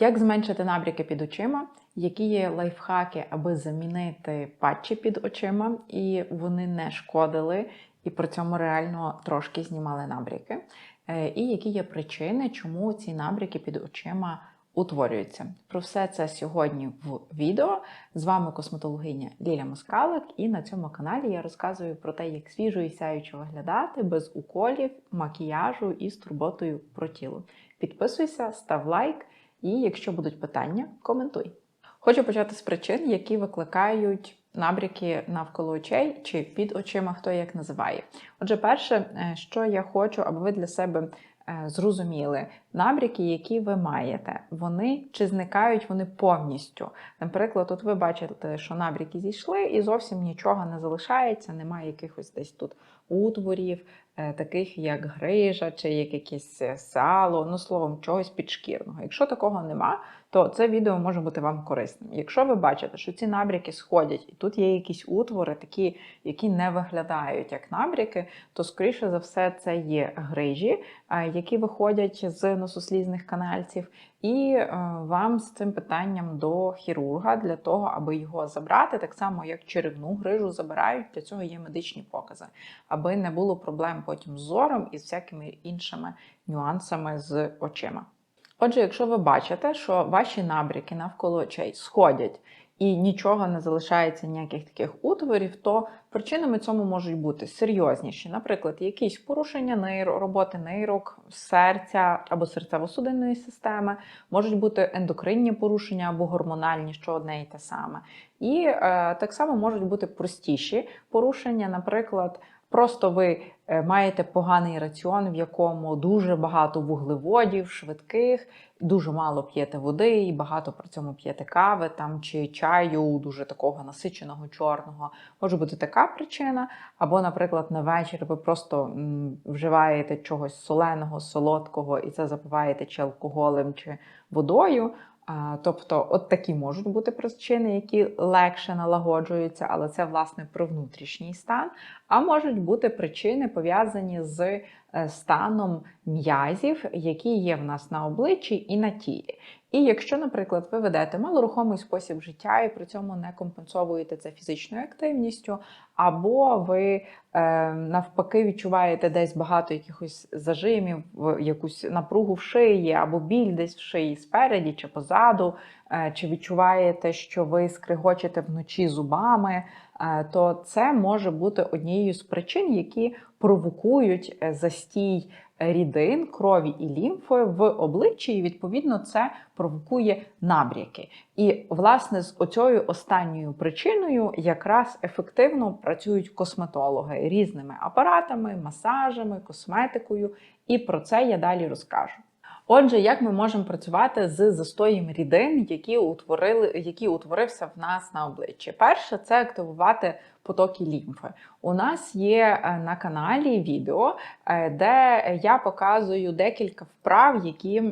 Як зменшити набряки під очима? Які є лайфхаки, аби замінити патчі під очима, і вони не шкодили, і при цьому реально трошки знімали набряки? Е, І які є причини, чому ці набряки під очима утворюються? Про все це сьогодні в відео. З вами косметологиня Ліля Москалик, і на цьому каналі я розказую про те, як свіжо і сяючо виглядати без уколів, макіяжу і з турботою про тіло. Підписуйся, став лайк, і якщо будуть питання, коментуй. Хочу почати з причин, які викликають набряки навколо очей чи під очима, хто як називає. Отже, перше, е, що я хочу, аби ви для себе е, зрозуміли, набряки, які ви маєте, вони чи зникають вони повністю. Наприклад, от ви бачите, що набряки зійшли, і зовсім нічого не залишається, немає якихось десь тут утворів, е, таких як грижа, чи як якесь е, сало, ну словом, чогось підшкірного. Якщо такого нема, то це відео може бути вам корисним. Якщо ви бачите, що ці набряки сходять, і тут є якісь утвори, такі, які не виглядають як набряки, то скоріше за все це є грижі, е, які виходять з носослізних канальців, і е, вам з цим питанням до хірурга для того, аби його забрати, так само як черевну грижу забирають. Для цього є медичні покази, аби не було проблем потім з зором і з всякими іншими нюансами з очима. Отже, якщо ви бачите, що ваші набряки навколо очей сходять і нічого не залишається ніяких таких утворів, то причинами цьому можуть бути серйозніші, наприклад, якісь порушення нейро, роботи нейрок, серця або серцево-судинної системи, можуть бути ендокринні порушення або гормональні, що одне і те саме. І е, так само можуть бути простіші порушення, наприклад. Просто ви маєте поганий раціон, в якому дуже багато вуглеводів, швидких, дуже мало п'єте води, і багато при цьому п'єте кави там чи чаю, дуже такого насиченого чорного. Може бути така причина. Або, наприклад, на вечір ви просто вживаєте чогось соленого, солодкого, і це запиваєте чи алкоголем, чи водою. Тобто, от такі можуть бути причини, які легше налагоджуються, але це власне про внутрішній стан. А можуть бути причини пов'язані з е, станом м'язів, які є в нас на обличчі і на тілі. І якщо, наприклад, ви ведете малорухомий спосіб життя і при цьому не компенсовуєте це фізичною активністю, або ви е, навпаки відчуваєте десь багато якихось зажимів, якусь напругу в шиї, або біль десь в шиї спереді чи позаду, чи відчуваєте, що ви скригочете вночі зубами, е, то це може бути однією з причин, які провокують е, застій рідин, крові і лімфи в обличчі, і відповідно це провокує набряки. І власне з оцією останньою причиною якраз ефективно працюють косметологи різними апаратами, масажами, косметикою, і про це я далі розкажу. Отже, як ми можемо працювати з застоєм рідин, які утворили, які утворився в нас на обличчі? Перше, це активувати потоки лімфи. У нас є е, на каналі відео, е, де я показую декілька вправ, які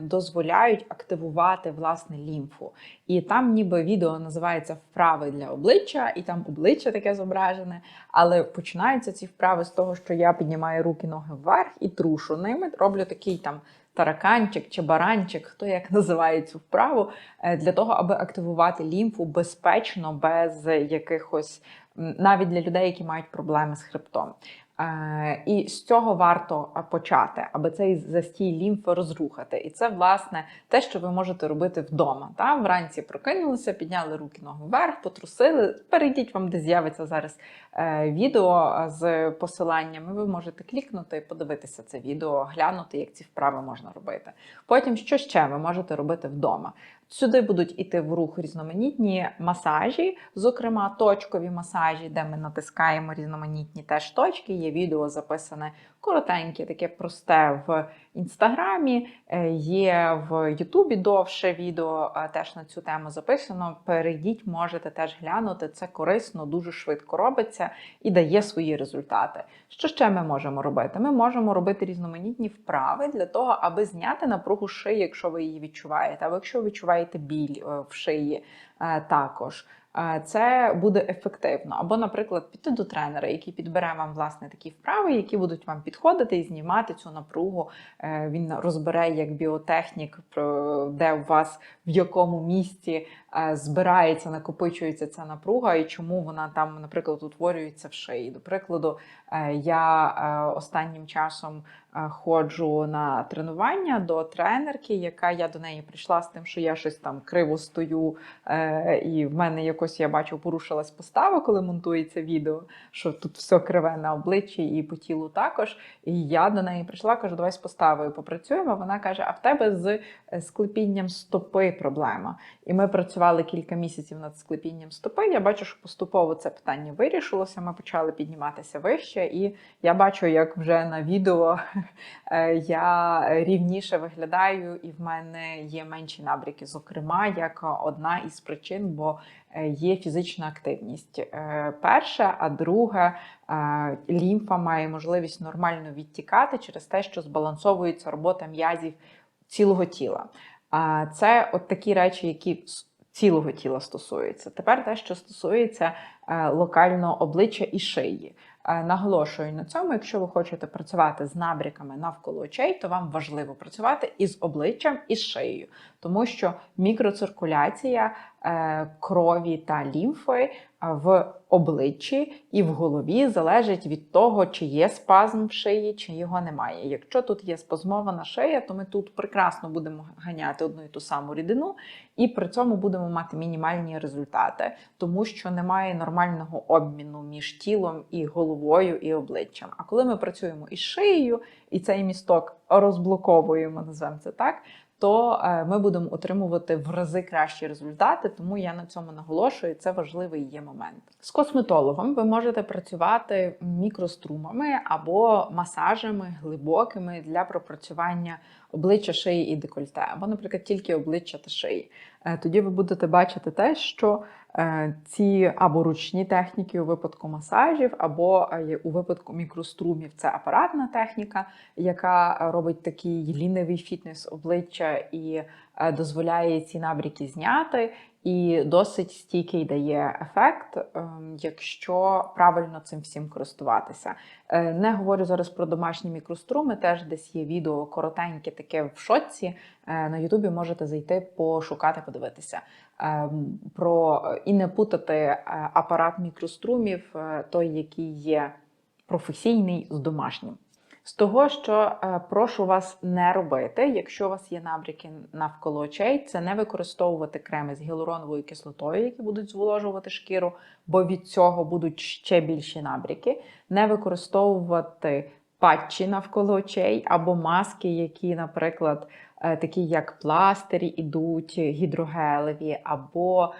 дозволяють активувати власне лімфу. І там ніби відео називається Вправи для обличчя, і там обличчя таке зображене. Але починаються ці вправи з того, що я піднімаю руки, ноги вверх і трушу ними, роблю такий там тараканчик чи баранчик, хто як називає цю вправу, е, для того, аби активувати лімфу безпечно, без якихось навіть для людей, які мають проблеми з хребтом. Е, І з цього варто е, почати, аби цей застій лімфи розрухати. І це, власне, те, що ви можете робити вдома. Та? Вранці прокинулися, підняли руки ноги вверх, потрусили. Перейдіть вам, де з'явиться зараз е, відео з посиланнями. Ви можете клікнути і подивитися це відео, глянути, як ці вправи можна робити. Потім, що ще ви можете робити вдома? Сюди будуть іти в рух різноманітні масажі, зокрема точкові масажі, де ми натискаємо різноманітні теж точки. Є відео записане коротеньке, таке просте в інстаграмі. е, Є в Ютубі довше відео е, теж на цю тему записано. Перейдіть, можете теж глянути. Це корисно, дуже швидко робиться і дає свої результати. Що ще ми можемо робити? Ми можемо робити різноманітні вправи для того, аби зняти напругу шиї, якщо ви її відчуваєте, або якщо ви відчуваєте біль е, в шиї також. Це буде ефективно. Або, наприклад, піти до тренера, який підбере вам власне такі вправи, які будуть вам підходити і знімати цю напругу. Е, Він розбере як біотехнік, де у вас в якому місці е, збирається, накопичується ця напруга, і чому вона там, наприклад, утворюється в шиї. До прикладу, е, я останнім часом ходжу на тренування до тренерки, яка я до неї прийшла з тим, що я щось там криво стою, е, і в мене якось я бачу, порушилась постава, коли монтується відео, що тут все криве на обличчі і по тілу також. І я до неї прийшла, кажу, давай з поставою попрацюємо. Вона каже: А в тебе з е, склепінням стопи проблема. І ми працювали кілька місяців над склепінням стопи. Я бачу, що поступово це питання вирішилося. Ми почали підніматися вище, і я бачу, як вже на відео е, я рівніше виглядаю, і в мене є менші набряки. Зокрема, як одна із причин, бо е, є фізична активність. Е, Перша, а друга е, лімфа має можливість нормально відтікати через те, що збалансовується робота м'язів цілого тіла. А це от такі речі, які цілого тіла стосуються. Тепер те, що стосується е, локально обличчя і шиї. Е, Наголошую на цьому, якщо ви хочете працювати з набріками навколо очей, то вам важливо працювати із обличчям і з шиєю, тому що мікроциркуляція е, крові та лімфи в обличчі і в голові залежить від того, чи є спазм в шиї, чи його немає. Якщо тут є спазмована шия, то ми тут прекрасно будемо ганяти одну і ту саму рідину, і при цьому будемо мати мінімальні результати, тому що немає нормального обміну між тілом і головою і обличчям. А коли ми працюємо із шиєю, і цей місток розблоковуємо, назвемо це так. То е, ми будемо отримувати в рази кращі результати, тому я на цьому наголошую. Це важливий є момент. З косметологом ви можете працювати мікрострумами або масажами глибокими для пропрацювання обличчя шиї і декольте, або, наприклад, тільки обличчя та шиї. Е, Тоді ви будете бачити те, що е, ці або ручні техніки у випадку масажів, або е, у випадку мікрострумів це апаратна техніка, яка робить такий лінивий фітнес обличчя і дозволяє ці набріки зняти. І досить стійкий дає ефект, ем, якщо правильно цим всім користуватися. Е, Не говорю зараз про домашні мікроструми, теж десь є відео коротеньке, таке в шоці. Е, На Ютубі можете зайти, пошукати, подивитися. Ем, Про і не путати е, апарат мікрострумів, той, який є професійний з домашнім. З того, що е, прошу вас не робити, якщо у вас є набряки навколо очей, це не використовувати креми з гіалуроновою кислотою, які будуть зволожувати шкіру, бо від цього будуть ще більші набряки. Не використовувати патчі навколо очей або маски, які, наприклад, такі як пластирі ідуть гідрогелеві, або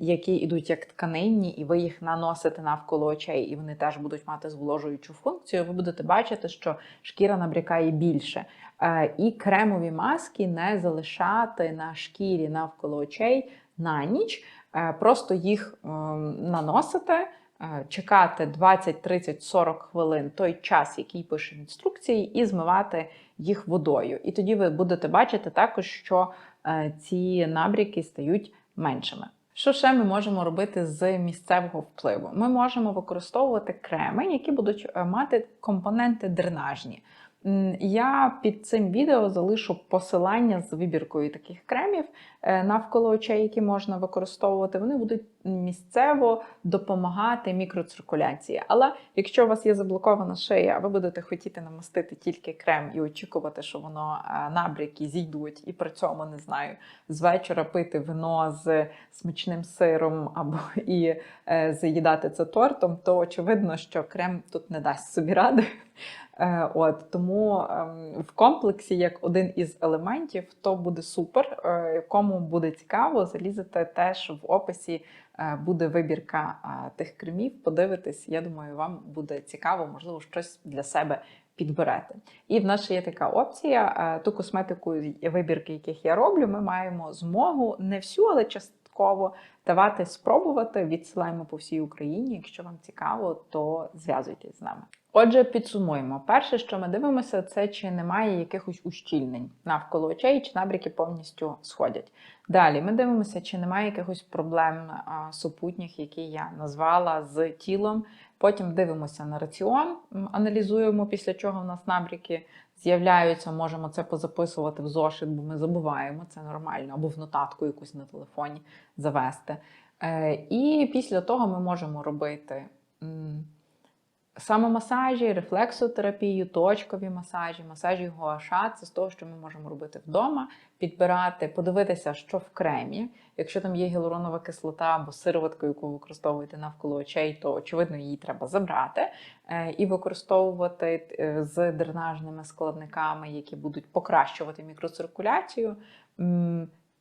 які йдуть як тканинні, і ви їх наносите навколо очей, і вони теж будуть мати зволожуючу функцію. Ви будете бачити, що шкіра набрякає більше. Е, І кремові маски не залишати на шкірі навколо очей на ніч, Е, просто їх ем, наносите. Е, Чекати 20, 30, 40 хвилин той час, який пише інструкції, і змивати їх водою. І тоді ви будете бачити також, що е, ці набряки стають меншими. Що ще ми можемо робити з місцевого впливу? Ми можемо використовувати креми, які будуть е, мати компоненти дренажні. Я під цим відео залишу посилання з вибіркою таких кремів навколо очей, які можна використовувати. Вони будуть місцево допомагати мікроциркуляції. Але якщо у вас є заблокована шия, а ви будете хотіти намастити тільки крем і очікувати, що воно е, набряки зійдуть, і при цьому не знаю, з вечора пити вино з смачним сиром або і е, заїдати це тортом, то очевидно, що крем тут не дасть собі ради. Е, От тому ем, в комплексі, як один із елементів, то буде супер. Е, Кому буде цікаво, залізете теж в описі. Е, Буде вибірка тих кремів. Подивитись, я думаю, вам буде цікаво, можливо, щось для себе підберете. І в нас ще є така опція: е, ту косметику, вибірки, яких я роблю, ми маємо змогу не всю, але частково давати спробувати. Відсилаємо по всій Україні. Якщо вам цікаво, то зв'язуйтесь з нами. Отже, підсумуємо. Перше, що ми дивимося, це чи немає якихось ущільнень навколо очей, чи набріки повністю сходять. Далі ми дивимося, чи немає якихось проблем супутніх, які я назвала з тілом. Потім дивимося на раціон, аналізуємо, після чого в нас набріки з'являються. Можемо це позаписувати в зошит, бо ми забуваємо, це нормально, або в нотатку якусь на телефоні завести. Е, І після того ми можемо робити. Самомасажі, рефлексотерапію, точкові масажі, масажі гуаша це з того, що ми можемо робити вдома, підбирати, подивитися, що в кремі. Якщо там є гіалуронова кислота або сироватка, яку ви використовуєте навколо очей, то очевидно її треба забрати е, і використовувати е, з дренажними складниками, які будуть покращувати мікроциркуляцію,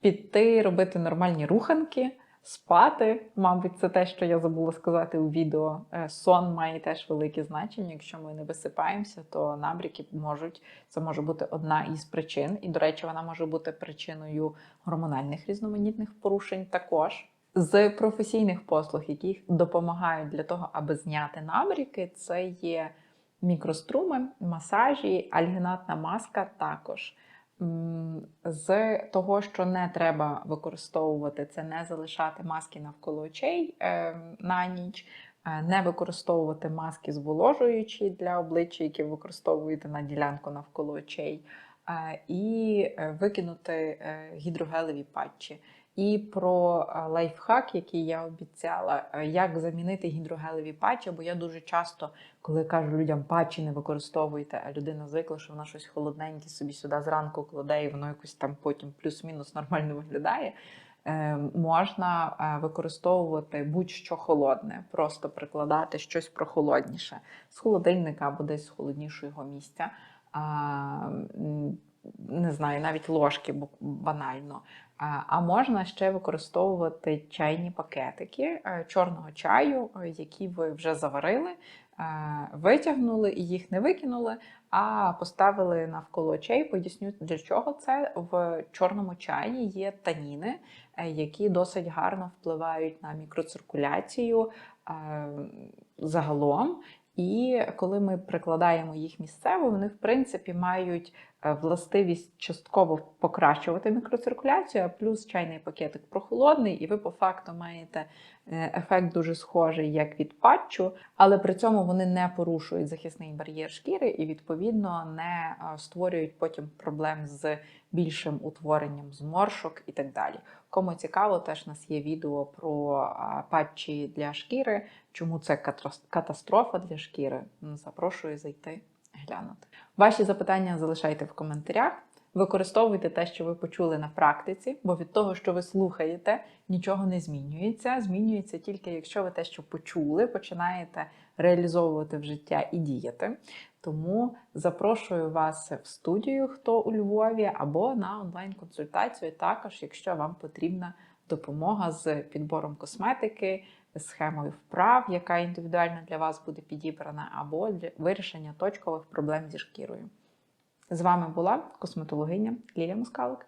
піти робити нормальні руханки. Спати, мабуть, це те, що я забула сказати у відео. Е, Сон має теж велике значення. Якщо ми не висипаємося, то набряки можуть, це може бути одна із причин. І, до речі, вона може бути причиною гормональних різноманітних порушень також. З професійних послуг, які допомагають для того, аби зняти набряки, це є мікроструми, масажі, альгінатна маска також. З того, що не треба використовувати, це не залишати маски навколо очей е, на ніч, е, не використовувати маски зволожуючі для обличчя, які використовуєте на ділянку навколо очей, е, і викинути гідрогелеві патчі. І про е, лайфхак, який я обіцяла, е, як замінити гідрогелеві патчі, бо я дуже часто коли кажу людям патчі не використовуйте, а людина звикла, що вона щось холодненьке собі сюди зранку кладе, і воно якось там потім плюс-мінус нормально виглядає. Е, можна використовувати будь-що холодне, просто прикладати щось прохолодніше з холодильника або десь з холоднішого місця. Не знаю, навіть ложки бу- банально. А, можна ще використовувати чайні пакетики е, чорного чаю, е, які ви вже заварили, е, витягнули і їх не викинули, а поставили навколо очей. Поясню, для чого це в чорному чаї є таніни, які досить гарно впливають на мікроциркуляцію загалом. І коли ми прикладаємо їх місцево, вони в принципі мають властивість частково покращувати мікроциркуляцію, а плюс чайний пакетик прохолодний, і ви по факту маєте е, ефект дуже схожий, як від патчу, але при цьому вони не порушують захисний бар'єр шкіри і, відповідно, не е, створюють потім проблем з більшим утворенням зморшок і так далі. Кому цікаво, теж у нас є відео про патчі для шкіри, чому це катастрофа для шкіри. Запрошую зайти глянути. Ваші запитання залишайте в коментарях. Використовуйте те, що ви почули на практиці, бо від того, що ви слухаєте, нічого не змінюється. Змінюється тільки якщо ви те, що почули, починаєте реалізовувати в життя і діяти. Тому запрошую вас в студію, хто у Львові, або на онлайн-консультацію. Також, якщо вам потрібна допомога з підбором косметики, схемою вправ, яка індивідуально для вас буде підібрана, або для вирішення точкових проблем зі шкірою. З вами була косметологиня Лілія Москалик.